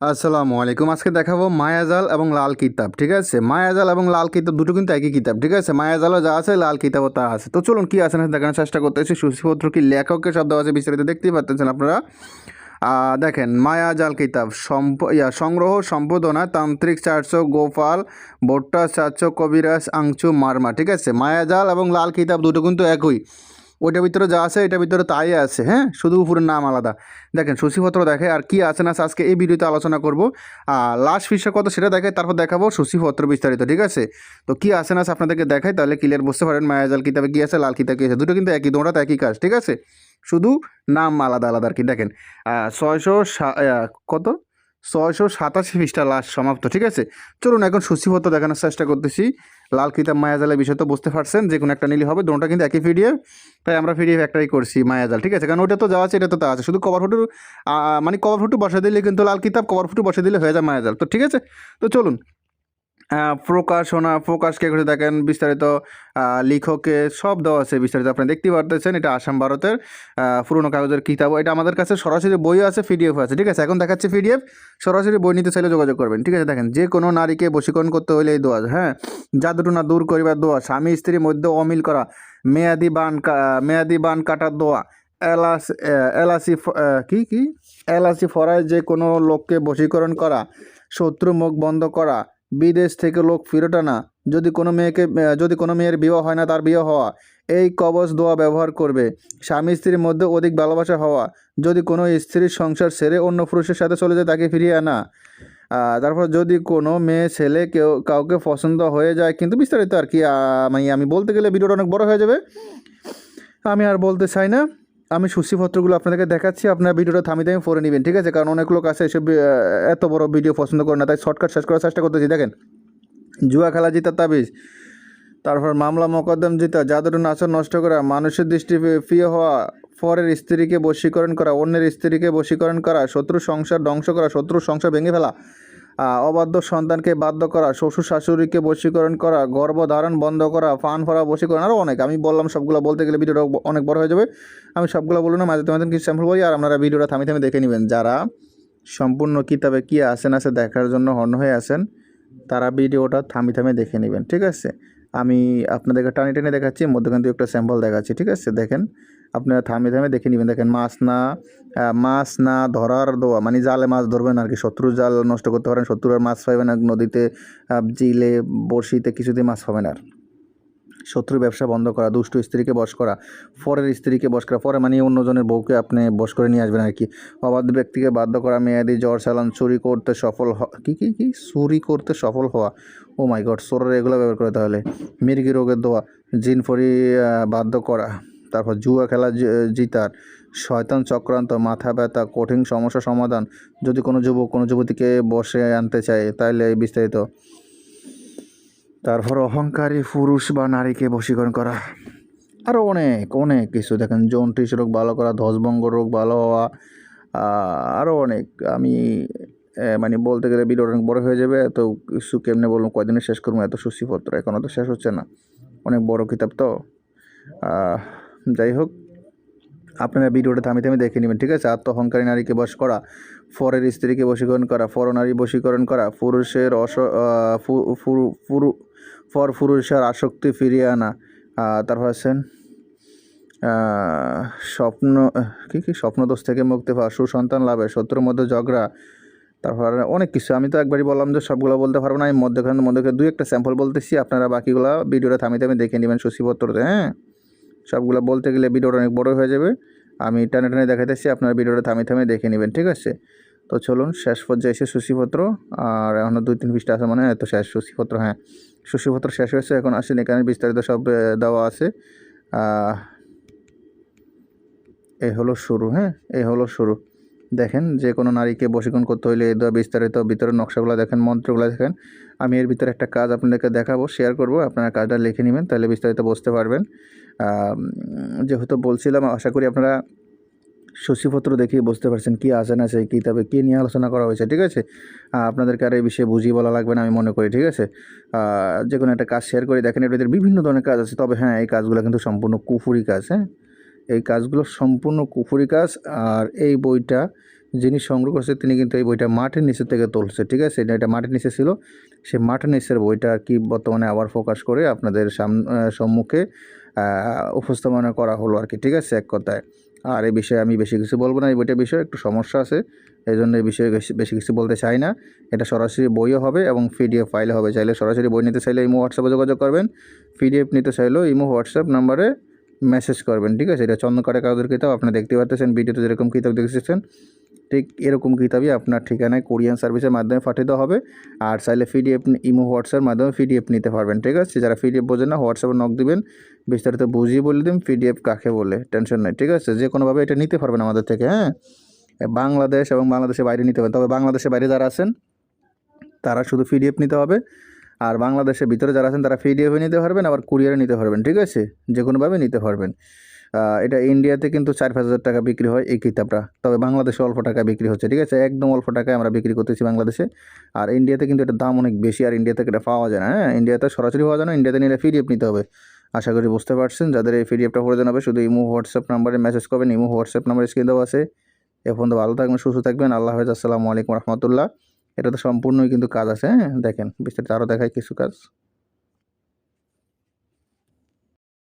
আসসালামু আলাইকুম। আজকে দেখাবো মায়াজাল এবং লাল কিতাব, ঠিক আছে? মায়াজাল এবং লাল কিতাব দুটো কিন্তু একই কিতাব, ঠিক আছে? মায়াজালও যা আছে, লাল কিতাবও তা আছে। তো চলুন কি আছে না দেখানোর চেষ্টা করতেছি। সুশীপত্র কি লেখকের শব্দ আছে বিস্তারিত দেখতেই পাচ্ছেন আপনারা। দেখেন, মায়াজাল কিতাব, সম্প, ইয়া, সংগ্রহ সম্পাদনা তান্ত্রিক চারশো গোপাল ভট্টা চারশো কবিরাজ, আংচু, মারমা, ঠিক আছে? মায়াজাল এবং লাল কিতাব দুটো কিন্তু একই। ওইটার ভিতরে যা আছে, এটার ভিতরে তাই আছে হ্যাঁ? শুধু উপরের নাম আলাদা। দেখেন সূচিপত্র দেখে আর কি আছে না আজকে এই ভিডিওতে আলোচনা করব। আর লাস্ট ফিসটা কত সেটা দেখে, তারপর দেখাবো সূচিপত্র বিস্তারিত, ঠিক আছে? তো কি আছে না আপনাদেরকে দেখাই, তাহলে ক্লিয়ার বুঝতে পারেন, মায়াজাল কিতাবে কী আছে, লাল কিতাবে কী আছে, দুটো কিন্তু একই তোমরা তো একই কাজ, ঠিক আছে? শুধু নাম আলাদা আলাদা আর কি, দেখেন। ছয়শো কত? ছয়শো সাতাশি পৃষ্ঠা লাস্ট সমাপ্ত, ঠিক আছে? চলুন এখন সূচিপত্র দেখানোর চেষ্টা করতেছি। লাল কিতাব মায়াজালের বিষয় তো বুঝতে পারছেন, যে কোনো একটা নিলে হবে, দুটোটা কিন্তু একই পিডিএফ তাই আমরা পিডিএফ একটাই করছি মায়াজাল ঠিক আছে? কারণ ওটা তো যাওয়া আছে, এটা তো তা আছে। শুধু কভার ফটো মানে কভার ফটো বসে দিলে কিন্তু লাল কিতাব কভার ফটো বসে দিলে হয়ে যায় মায়াজাল তো ঠিক আছে? তো চলুন প্রকাশনা প্রকাশকে করে দেখেন বিস্তারিত লেখকে সব দেওয়া আছে বিস্তারিত। আপনি দেখতে পারতেছেন, এটা আসাম ভারতের পুরনো কাগজের কিতাব। এটা আমাদের কাছে সরাসরি বই আছে পিডিএফ আছে। ঠিক আছে, এখন দেখাচ্ছে পিডিএফ। সরাসরি বই নিতে চাইলে যোগাযোগ করবেন। ঠিক আছে, দেখেন, যে কোনো নারীকে বশীকরণ করতে হলে এই দোয়া হ্যাঁ? জাদুটুনা দূর করিবার দোয়া স্বামী স্ত্রীর মধ্যে অমিল করা, মেয়াদি বান মেয়াদি বান কাটার দোয়া, এলাস এলাসি কি কি? এলাসি ফরায় যে কোনো লোককে বশীকরণ করা শত্রু মুখ বন্ধ করা বিদেশ থেকে লোক ফেরত আনা যদি কোনো মেয়েকে যদি কোনো মেয়ের বিবাহ হয় না, তার বিয়ে হওয়া। এই কবচ দোয়া ব্যবহার করবে। স্বামী স্ত্রীর মধ্যে অধিক ভালোবাসা হওয়া। যদি কোনো স্ত্রীর সংসার সেরে অন্য পুরুষের সাথে চলে যায়, তাকে ফিরিয়ে আনা। তারপর যদি কোনো মেয়ে, ছেলে কেউ, কাউকে পছন্দ হয়ে যায়, কিন্তু বিস্তারিত আর কি মানে আমি বলতে গেলে ভিডিওটা অনেক বড় হয়ে যাবে। আমি আর বলতে চাই না। আমি সূচিপত্রগুলো আপনাদেরকে দেখাচ্ছি, আপনার ভিডিওটা থামি থামি পরে নেবেন, ঠিক আছে? কারণ অনেক লোক আছে এসব এত বড় ভিডিও পছন্দ করে না, তাই শর্টকাট শেষ করার চেষ্টা করতেছি। দেখেন, জুয়া খেলা জিতা তাবিজ, তারপর মামলা মোকদ্দম জিতা জাদুর নাচন নষ্ট করা, মানুষের দৃষ্টি প্রিয় হওয়া, পরের স্ত্রীকে বশীকরণ করা, অন্যের স্ত্রীকে বশীকরণ করা শত্রু সংসার ধ্বংস করা শত্রু সংসার ভেঙে ফেলা অবাধ্য সন্তানকে বাধ্য করা, শ্বশুর শাশুড়িকে বশীকরণ করা, গর্ভধারণ বন্ধ করা, ফান ফরা বশীকরণ আরও অনেক। আমি বললাম সবগুলো বলতে গেলে ভিডিওটা অনেক বড় হয়ে যাবে। আমি সবগুলো বলব না মাঝে তোমাদের কিছু স্যাম্পল বলি, আর আপনারা ভিডিওটা থামি থামি দেখে নেবেন। যারা সম্পূর্ণ কিতাবে কী আসেন, আছে, দেখার জন্য হর্ন হয়ে আসেন তারা ভিডিওটা থামি থামি দেখে নেবেন, ঠিক আছে? আমি আপনাদেরকে টানি টেনে দেখাচ্ছি, মধ্যখান থেকে একটা স্যাম্পল দেখাচ্ছি, ঠিক আছে? দেখেন আপনারা থামে থামে দেখে নেবেন। দেখেন, মাছ না মাছ না ধরার দোয়া মানে জালে মাছ ধরবেন আর কি। শত্রু জাল নষ্ট করতে পারেন, শত্রুর আর মাছ পাবেন না, নদীতে জিলে, বড়শিতে কিছুতেই মাছ পাবেন আর। শত্রুর ব্যবসা বন্ধ করা, দুষ্ট স্ত্রীকে বশ করা পরের স্ত্রীকে বশ করা পরে মানে অন্যজনের বউকে আপনি বশ করে নিয়ে আসবেন আর কি। অবাধ্য ব্যক্তিকে বাধ্য করা, মেয়াদি জ্বর, চালান, চুরি করতে সফল কি কি কি? চুরি করতে সফল হওয়া। ও মাই গড সোরের এগুলো ব্যবহার করে তাহলে। মির্গি রোগের দোয়া, জিনফরি বাধ্য করা। তারপর জুয়া খেলা জিতার। শয়তান চক্রান্ত, মাথা ব্যথা, কঠিন সমস্যা সমাধান। যদি কোনো যুবক কোনো যুবতীকে বসে আনতে চায় তাহলে বিস্তারিত। তারপর অহংকারী পুরুষ বা নারীকে বশীকরণ করা। আরও অনেক অনেক কিছু। দেখেন জন্টিস রোগ ভালো করা ধ্বজভঙ্গ রোগ ভালো হওয়া আরও অনেক। আমি মানে বলতে গেলে ভিডিওটা অনেক বড় হয়ে যাবে এত কিছু কেমনে বলব, কয়দিনে শেষ করব, এত সূচিপত্র এখনও তো শেষ হচ্ছে না। অনেক বড় কিতাব তো। যাই হোক, আপনারা ভিডিওটা থামি থামি দেখে নেবেন, ঠিক আছে? আত্মহংকারী নারীকে বশ করা, ফরের স্ত্রীকে বশীকরণ করা ফর নারী বশীকরণ করা, পুরুষের অস ফুরু- পুরুষের আসক্তি ফিরিয়ে আনা তারপর আছেন স্বপ্ন কী কী? স্বপ্নদোষ থেকে মুক্তি পাওয়া, সুসন্তান লাভে, শত্রুর মধ্যে ঝগড়া, তারপর অনেক কিছু। আমি তো একবারই বললাম যে সবগুলো বলতে পারব না, আমি মধ্যখানে মধ্যখানে দুই একটা স্যাম্পল বলতেছি, আপনারা বাকিগুলো ভিডিওটা থামি থামি দেখে নেবেন, সূচিপত্রতে হ্যাঁ? সবগুলো বলতে গেলে ভিডিওটা অনেক বড় হয়ে যাবে। আমি টানে টানে দেখাইতেছি, আপনার ভিডিওটা থামে থামে দেখে নেবেন, ঠিক আছে? তো চলুন, শেষ পর্যায়ে এসে সুশীপত্র, আর এখনও দুই তিন পৃষ্ঠা আছে মানে এত শেষ সুশীপত্র হ্যাঁ। সুশীপত্র শেষ হয়েছে, এখন আসেন এখানে বিস্তারিত সব দেওয়া আছে। এই হলো শুরু হ্যাঁ? এই হলো শুরু। দেখেন যে কোনো নারীকে বশীকরণ করতে হইলে এই দেওয়া বিস্তারিত ভিতরে নকশাগুলো দেখেন, মন্ত্রগুলো দেখেন। আমি এর ভিতরে একটা কাজ আপনাদেরকে দেখাবো শেয়ার করব। আপনারা কাজটা লিখে নেবেন, তাহলে বিস্তারিত বুঝতে পারবেন। যেহেতু বলছিলাম, আশা করি আপনারা শশীপত্র দেখেই বুঝতে পারছেন কী আছে না সেই কিতাবে কী নিয়ে আলোচনা করা হয়েছে, ঠিক আছে? আপনাদেরকে আর এই বিষয়ে বুঝিয়ে বলা লাগবে না, আমি মনে করি, ঠিক আছে? যে কোনো একটা কাজ শেয়ার করে দেখেন ভিতরে বিভিন্ন ধরনের কাজ আছে। তবে হ্যাঁ এই কাজগুলো কিন্তু সম্পূর্ণ কুফুরি কাজ হ্যাঁ? এই কাজগুলো সম্পূর্ণ কুফুরি কাজ আর এই বইটা যিনি সংগ্রহ করছে তিনি কিন্তু এই বইটা মাঠের নিচে থেকে তুলছে, ঠিক আছে? এটা মাঠের নিচে ছিল। সে মাঠের নিচের বইটা আর কি বর্তমানে আবার ফোকাস করে আপনাদের সাম সম্মুখে উপস্থাপনা করা হলো আর কি, ঠিক আছে? এক কথায়। আর এই বিষয়ে আমি বেশি কিছু বলব না, এই বইটার বিষয়ে একটু সমস্যা আছে, এই জন্য এই বিষয়ে বেশি- বেশি কিছু বলতে চাই না। এটা সরাসরি বইও হবে এবং পিডিএফ ফাইলে হবে, চাইলে সরাসরি বই নিতে চাইলে ইমো হোয়াটসঅ্যাপে যোগাযোগ করবেন। পিডিএফ নিতে চাইলেও ইমো হোয়াটসঅ্যাপ নাম্বারে মেসেজ করবেন, ঠিক আছে? এটা চন্দ্রকাটা কাগজের কিতাব, আপনি দেখতে পাচ্ছেন ভিডিওতে যেরকম কিতাব দেখতেছেন, ঠিক এরকম কিতাবই আপনার ঠিকানায় কোরিয়ান সার্ভিসের মাধ্যমে পাঠাতে হবে। আর চাইলে পিডিএফ, ইমো, হোয়াটসঅ্যাপের মাধ্যমে পিডিএফ নিতে পারবেন, ঠিক আছে? যারা পিডিএফ বোঝেন না, হোয়াটসঅ্যাপে নক দিবেন, বিস্তারিত বুঝিয়ে বলে দিন পিডিএফ কাকে বলে টেনশন নাই, ঠিক আছে? যে কোনোভাবে এটা নিতে পারবেন আমাদের থেকে হ্যাঁ? বাংলাদেশ এবং বাংলাদেশের বাইরে নিতে পারবেন, তবে বাংলাদেশের বাইরে যারা আছেন, তারা শুধু পিডিএফ নিতে হবে। আর বাংলাদেশের ভিতরে যারা আছেন তারা পিডিএফে নিতে পারবেন, আবার কুরিয়ারে নিতে পারবেন, ঠিক আছে? যে কোনোভাবে নিতে পারবেন। এটা ইন্ডিয়াতে কিন্তু চার পাঁচ হাজার টাকা বিক্রি হয় এই কিতাবটা। তবে বাংলাদেশে অল্প টাকা বিক্রি হচ্ছে, ঠিক আছে? একদম অল্প টাকায় আমরা বিক্রি করতেছি বাংলাদেশে। আর ইন্ডিয়াতে কিন্তু এটার দাম অনেক বেশি, আর ইন্ডিয়াতে এটা পাওয়া যায় না হ্যাঁ? ইন্ডিয়াতে সরাসরি পাওয়া যায় না ইন্ডিয়াতে নিলে পিডিএফ নিতে হবে। আশা করি বুঝতে পারছেন, যাদের এই পিডিএফটা প্রয়োজন হবে, শুধু ইমো, হোয়াটসঅ্যাপ নাম্বারে মেসেজ করবেন, ইমো, হোয়াটসঅ্যাপ নাম্বারে স্ক্রিন দেওয়া আছে। এখন তো ভালো থাকবেন, সুস্থ থাকবেন, আল্লাহ হাফেজ, আসসালামু আলাইকুম, রহমতুল্লাহ। এটা তো সম্পূর্ণই কিন্তু কাজ আছে হ্যাঁ? দেখেন বিস্তারিত আরও দেখায় কিছু কাজ।